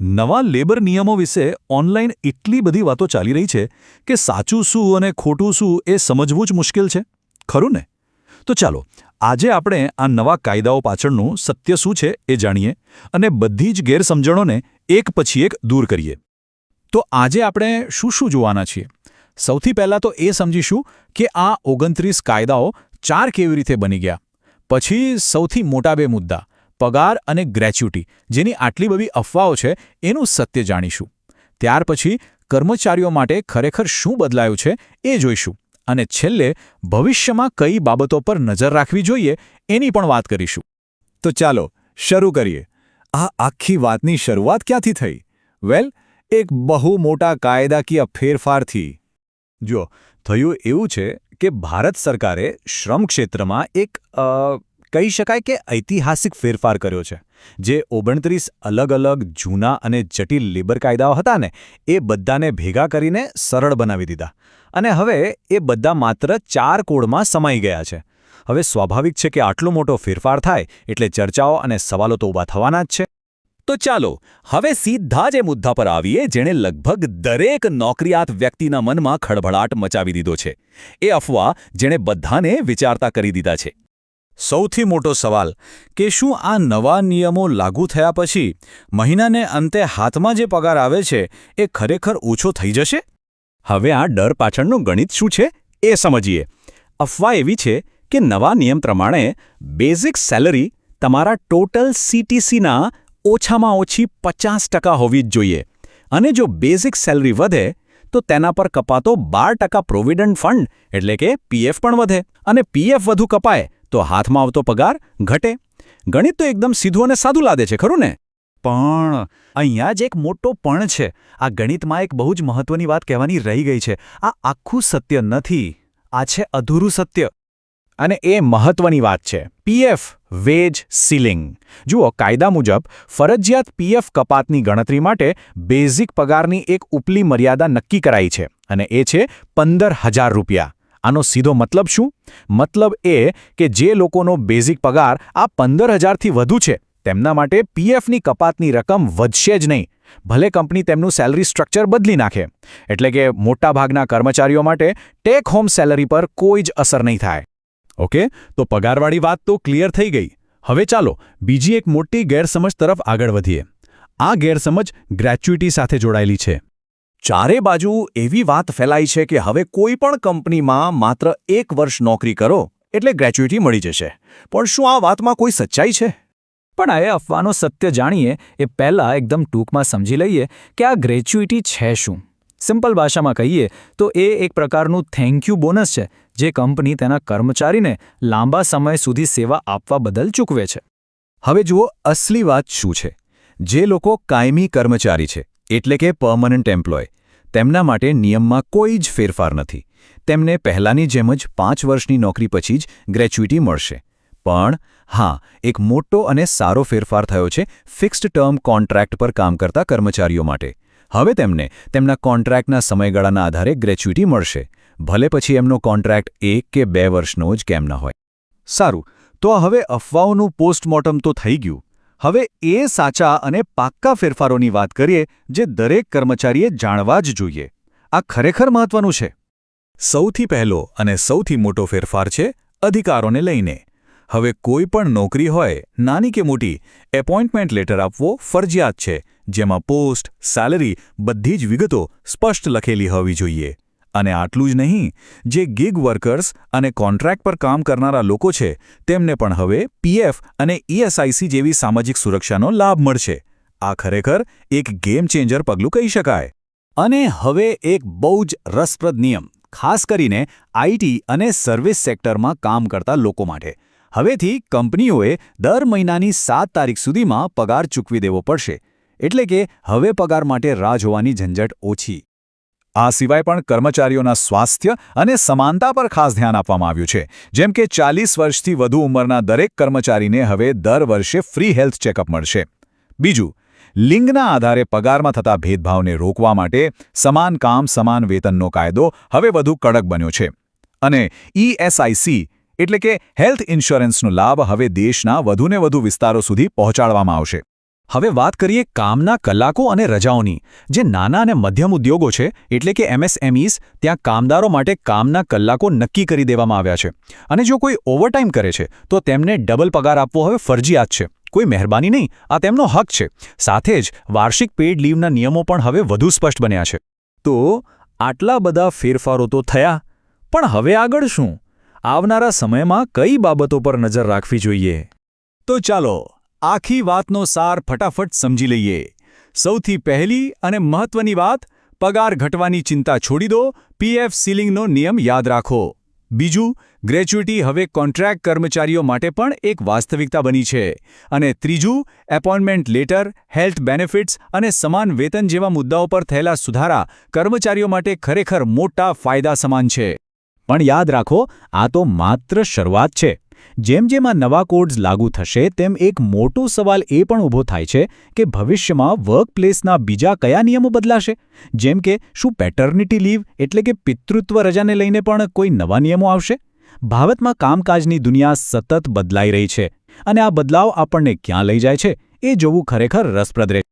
નવા લેબર નિયમો વિશે ઓનલાઈન એટલી બધી વાતો ચાલી રહી છે કે સાચું શું અને ખોટું શું એ સમજવું જ મુશ્કેલ છે. ખરું ને? તો ચાલો, આજે આપણે આ નવા કાયદાઓ પાછળનું સત્ય શું છે એ જાણીએ અને બધી જ ગેરસમજણોને એક પછી એક દૂર કરીએ. તો આજે આપણે શું શું જોવાના છીએ? સૌથી પહેલાં તો એ સમજીશું કે આ ઓગણત્રીસ કાયદાઓ ચાર કેવી રીતે બની ગયા? પછી સૌથી મોટા બે મુદ્દા. પગાર અને ગ્રેચ્યુટી જેની આટલી બધી અફવાઓ છે, એનું સત્ય જાણીશું. ત્યાર પછી કર્મચારીઓ માટે ખરેખર શું બદલાયું છે, એ જોઈશું. અને છેલ્લે, ભવિષ્યમાં કઈ બાબતો પર નજર રાખવી જોઈએ, એની પણ વાત કરીશું. તો ચાલો, શરૂ કરીએ. આ આખી વાતની શરૂઆત ક્યાંથી થઈ? વેલ, એક બહુ મોટા કાયદાકીય ફેરફારથી. જો થયું એવું છે કે ભારત સરકારે શ્રમ ક્ષેત્રમાં એક કહી શકાય કે ઐતિહાસિક ફેરફાર કર્યો છે. જે ઓગણત્રીસ અલગ અલગ, જૂના અને જટિલ લેબર કાયદાઓ હતા ને, એ બધાને ભેગા કરીને સરળ બનાવી દીધા. અને હવે એ બધા માત્ર ચાર કોડમાં સમાઈ ગયા છે. હવે સ્વાભાવિક છે કે આટલો મોટો ફેરફાર થાય એટલે ચર્ચાઓ અને સવાલો તો ઊભા થવાના જ છે. તો ચાલો, હવે સીધા જ એ મુદ્દા પર આવીએ જેણે લગભગ દરેક નોકરિયાત વ્યક્તિના મનમાં ખળભળાટ મચાવી દીધો છે. એ અફવા જેણે બધાને વિચારતા કરી દીધા છે. સૌથી મોટો સવાલ કે શું આ નવા નિયમો લાગુ થયા પછી મહિનાને અંતે હાથમાં જે પગાર આવે છે એ ખરેખર ઓછો થઈ જશે? હવે આ ડર પાછળનું ગણિત શું છે એ સમજીએ. અફવા એવી છે કે નવા નિયમ પ્રમાણે બેઝિક સેલરી તમારા ટોટલ સીટીસીના ઓછામાં ઓછી પચાસ હોવી જ જોઈએ. અને જો બેઝિક સેલરી વધે, તો તેના પર કપાતો બાર ટકા પ્રોવિડન્ટ ફંડ એટલે કે પીએફ પણ વધે. અને પીએફ વધુ કપાય તો હાથમાં આવતો પગાર ઘટે. ગણિત તો એકદમ સીધું અને સાદું લાદે છે, ખરું ને? પણ અહીંયા જ એક મોટો પણ છે. આ ગણિતમાં એક બહુ જ મહત્વની વાત કહેવાની રહી ગઈ છે. આ આખું સત્ય નથી, આ છે અધૂરું સત્ય. અને એ મહત્વની વાત છે. PF wage, ceiling. જુઓ, કાયદા મુજબ, ફરજિયાત પીએફ કપાતની ગણતરી માટે બેઝિક પગારની એક ઉપલી મર્યાદા નક્કી કરાઈ છે. અને એ છે પંદર હજાર રૂપિયા. આનો સીધો મતલબ શું? મતલબ એ કે જે લોકોનો બેઝિક પગાર આ પંદર હજારથી વધુ છે, તેમના માટે પીએફની કપાતની રકમ વધશે જ નહીં. ભલે કંપની તેમનું સેલરી સ્ટ્રક્ચર બદલી નાખે, એટલે કે મોટાભાગના કર્મચારીઓ માટે ટેક હોમ સેલરી પર કોઈ જ અસર નહીં થાય. ઓકે? તો પગારવાળી વાત તો ક્લિયર થઈ ગઈ. હવે ચાલો બીજી એક મોટી ગેરસમજ તરફ આગળ વધીએ. આ ગેરસમજ ગ્રેચ્યુઇટી સાથે જોડાયેલી છે. ચારે બાજુ એવી વાત ફેલાઈ છે કે હવે કોઈ પણ કંપનીમાં માત્ર એક વર્ષ નોકરી કરો એટલે ગ્રેચ્યુઇટી મળી જશે. પણ શું આ વાતમાં કોઈ સચ્ચાઈ છે? પણ આ અફવાનો સત્ય જાણીએ એ પહેલાં એકદમ ટૂંકમાં સમજી લઈએ કે આ ગ્રેચ્યુઇટી છે શું. સિમ્પલ ભાષામાં કહીએ તો એ એક પ્રકારનું થેન્ક યુ બોનસ છે જે કંપની તેના કર્મચારીને લાંબા સમય સુધી સેવા આપવા બદલ ચૂકવે છે. હવે જુઓ અસલી વાત શું છે? જે લોકો કાયમી કર્મચારી છે એટલે કે પર્મનન્ટ એમ્પ્લોય તેમના માટે નિયમમાં કોઈ જ ફેરફાર નથી. તેમને પહેલાંની જેમ જ પાંચ વર્ષની નોકરી પછી જ ગ્રેચ્યુટી મળશે. પણ, હા, એક મોટો અને સારો ફેરફાર થયો છે ફિક્સ્ડ ટર્મ કોન્ટ્રાક્ટ પર કામ કરતા કર્મચારીઓ માટે. હવે તેમને તેમના કોન્ટ્રાક્ટના સમયગાળાના આધારે ગ્રેચ્યુટી મળશે. ભલે પછી એમનો કોન્ટ્રાક્ટ એક કે બે વર્ષનો જ કેમ ન હોય. સારું, તો હવે અફવાઓનું પોસ્ટમોર્ટમ તો થઈ ગયું. હવે એ સાચા અને પાક્કા ફેરફારોની વાત કરીએ જે દરેક કર્મચારીએ જાણવા જ જોઈએ. આ ખરેખર મહત્વનું છે. સૌથી પહેલો અને સૌથી મોટો ફેરફાર છે અધિકારોને લઈને. હવે કોઈ પણ નોકરી હોય, નાની કે મોટી, એપોઇન્ટમેન્ટ લેટર આપવો ફરજિયાત છે, જેમાં પોસ્ટ, સેલરી બધી જ વિગતો સ્પષ્ટ લખેલી હોવી જોઈએ. અને આટલું જ નહીં, જે ગિગ વર્કર્સ અને કોન્ટ્રાક્ટ પર કામ કરનારા લોકો છે, તેમને પણ હવે પીએફ અને ઈએસઆઈસી જેવી સામાજિક સુરક્ષાનો લાભ મળશે. આ ખરેખર એક ગેમ ચેન્જર પગલું કહી શકાય. અને હવે એક બહુ જ રસપ્રદ નિયમ, ખાસ કરીને આઈટી અને સર્વિસ સેક્ટરમાં કામ કરતા લોકો માટે. હવેથી કંપનીઓએ દર મહિનાની સાત તારીખ સુધીમાં પગાર ચૂકવી દેવો પડશે. એટલે કે હવે પગાર માટે રાહ જોવાની ઝંઝટ ઓછી. આ સિવાય પણ કર્મચારીઓના સ્વાસ્થ્ય અને સમાનતા પર ખાસ ધ્યાન આપવામાં આવ્યું છે. જેમ કે ચાલીસ વર્ષથી વધુ ઉંમરના દરેક કર્મચારીને હવે દર વર્ષે ફ્રી હેલ્થ ચેકઅપ મળશે. બીજું, લિંગના આધારે પગારમાં થતા ભેદભાવને રોકવા માટે સમાન કામ, સમાન વેતનનો કાયદો હવે વધુ કડક બન્યો છે. અને ઈએસઆઈસી એટલે કે હેલ્થ ઇન્સ્યોરન્સનો લાભ હવે દેશના વધુને વધુ વિસ્તારો સુધી પહોંચાડવામાં આવશે. હવે વાત કરીએ કામના કલાકો અને રજાઓની. જે નાના અને મધ્યમ ઉદ્યોગો છે, એટલે કે એમએસએમઈસ ત્યાં કામદારો માટે કામના કલાકો નક્કી કરી દેવામાં આવ્યા છે. અને જો કોઈ ઓવરટાઈમ કરે છે, તો તેમને ડબલ પગાર આપવો હવે ફરજિયાત છે. કોઈ મહેરબાની નહીં, આ તેમનો હક છે. સાથે જ વાર્ષિક પેઇડ લીવના નિયમો પણ હવે વધુ સ્પષ્ટ બન્યા છે. તો આટલા બધા ફેરફારો તો થયા, પણ હવે આગળ શું? આવનારા સમયમાં કઈ બાબતો પર નજર રાખવી જોઈએ? તો ચાલો આખી વાતનો સાર ફટાફટ સમજી લઈએ. સૌથી પહેલી અને મહત્વની વાત, પગાર ઘટવાની ચિંતા છોડી દો, પીએફ સીલિંગનો નિયમ યાદ રાખો. બીજું, ગ્રેચ્યુટી હવે કોન્ટ્રાક્ટ કર્મચારીઓ માટે પણ એક વાસ્તવિકતા બની છે. અને ત્રીજું, એપોઇન્ટમેન્ટ લેટર, હેલ્થ બેનિફિટ્સ અને સમાન વેતન જેવા મુદ્દાઓ પર થયેલા સુધારા કર્મચારીઓ માટે ખરેખર મોટા ફાયદા સમાન છે. પણ યાદ રાખો, આ તો માત્ર શરૂઆત છે. જેમ જેમ આ નવા કોડ્સ લાગુ થશે, તેમ એક મોટો સવાલ એ પણ ઊભો થાય છે કે ભવિષ્યમાં વર્કપ્લેસના બીજા કયા નિયમો બદલાશે? જેમ કે, શું પેટર્નિટી લીવ એટલે કે પિતૃત્વ રજાને લઈને પણ કોઈ નવા નિયમો આવશે? ભારતમાં કામકાજની દુનિયા સતત બદલાઈ રહી છે અને આ બદલાવ આપણને ક્યાં લઈ જાય છે? એ જોવું ખરેખર રસપ્રદ રહે